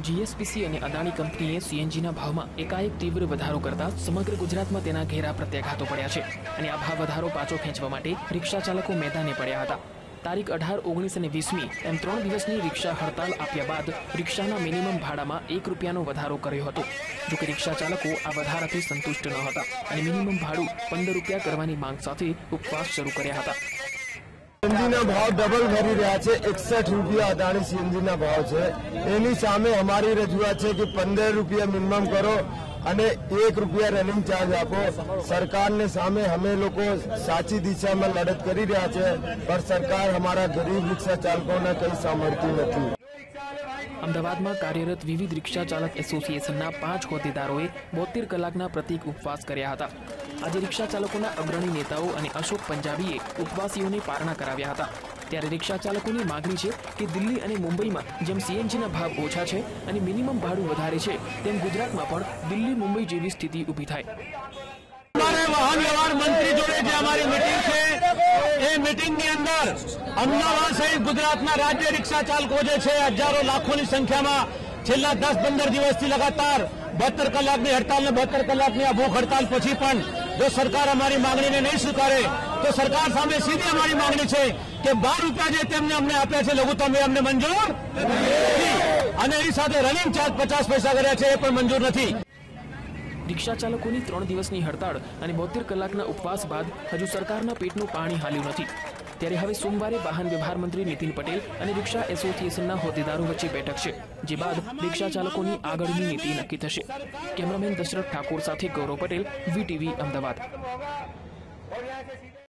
GSPC અને અદાણી કંપનીએ સીએનજીના ભાવમાં એકાએક તીવ્ર વધારો કરતા સમગ્ર ગુજરાતમાં તેના ઘેરા પ્રત્યાઘાતો પડ્યા છે અને આ ભાવ વધારો પાછો ખેંચવા માટે રિક્ષા ચાલકો મેદાને પડ્યા હતા. તારીખ અઢાર, ઓગણીસ અને વીસમી એમ ત્રણ દિવસની રિક્ષા હડતાલ આપ્યા બાદ રિક્ષાના મિનિમમ ભાડામાં એક રૂપિયાનો વધારો કર્યો હતો. જોકે રિક્ષા ચાલકો આ વધારાથી સંતુષ્ટ ન હતા અને મિનિમમ ભાડું પંદર રૂપિયા કરવાની માંગ સાથે ઉપવાસ શરૂ કર્યા હતા. સીએનજીના ભાવ ડબલ ભરી રહ્યા છે. એકસઠ રૂપિયા અદાણી સીએનજીના ભાવ છે. એની સામે અમારી રજૂઆત છે કે પંદર રૂપિયા મિનિમમ કરો અને એક રૂપિયા રનિંગ ચાર્જ આપો. સરકારને સામે અમે લોકો સાચી દિશામાં લડત કરી રહ્યા છે, પણ સરકાર અમારા ગરીબ રિક્ષા ચાલકોને કંઈ સાંભળતી નથી. અમદાવાદમાં કાર્યરત વિવિધ રિક્ષા ચાલક એસોસિએશનના પાંચ હોદ્દેદારોએ બોતેર કલાકના પ્રતિક ઉપવાસ કર્યા હતા. આજે રિક્ષા ચાલકોના અગ્રણી નેતાઓ અને અશોક પંજાબીએ ઉપવાસીઓને પારણા કરાવ્યા હતા. ત્યારે રિક્ષા ચાલકોની માગણી છે કે દિલ્હી અને મુંબઈમાં જેમ સીએનજીના ભાવ ઓછા છે અને મિનિમમ ભાડું વધારે છે, તેમ ગુજરાતમાં પણ દિલ્હી મુંબઈ જેવી સ્થિતિ ઊભી થાય. વાહન વ્યવહાર મંત્રી જોડે જે અમારી મિટિંગ છે એ મિટિંગની અંદર અમદાવાદ સહિત ગુજરાતના રાજ્ય રિક્ષા ચાલકો જે છે, હજારો લાખોની સંખ્યામાં છેલ્લા દસ પંદર દિવસથી લગાતાર બહત્તર કલાકની હડતાલ ને બહત્તર કલાકની આ ભૂખ હડતાલ પછી પણ જો સરકાર અમારી માંગણીને નહીં સ્વીકારે, તો સરકાર સામે સીધી અમારી માંગણી છે કે બાર રૂપિયા જે તેમને અમને આપ્યા છે, લઘુત્તમ એ અમને મંજૂર અને એની સાથે રનિંગ ચાર્જ પચાસ પૈસા કર્યા છે, એ પણ મંજૂર નથી. રિક્ષા ચાલકોની ત્રણ દિવસની હડતાળ અને બોતેર કલાકના ઉપવાસ બાદ હજુ સરકારના પેટનું પાણી હાલ્યું નથી. ત્યારે હવે સોમવારે વાહન વ્યવહાર મંત્રી નીતિન પટેલ અને રિક્ષા એસોસિએશનના હોદ્દેદારો વચ્ચે બેઠક છે, જે બાદ રિક્ષા ચાલકોની આગળની નીતિ નક્કી થશે. કેમેરામેન દશરથ ઠાકોર સાથે ગૌરવ પટેલ, વીટીવી અમદાવાદ.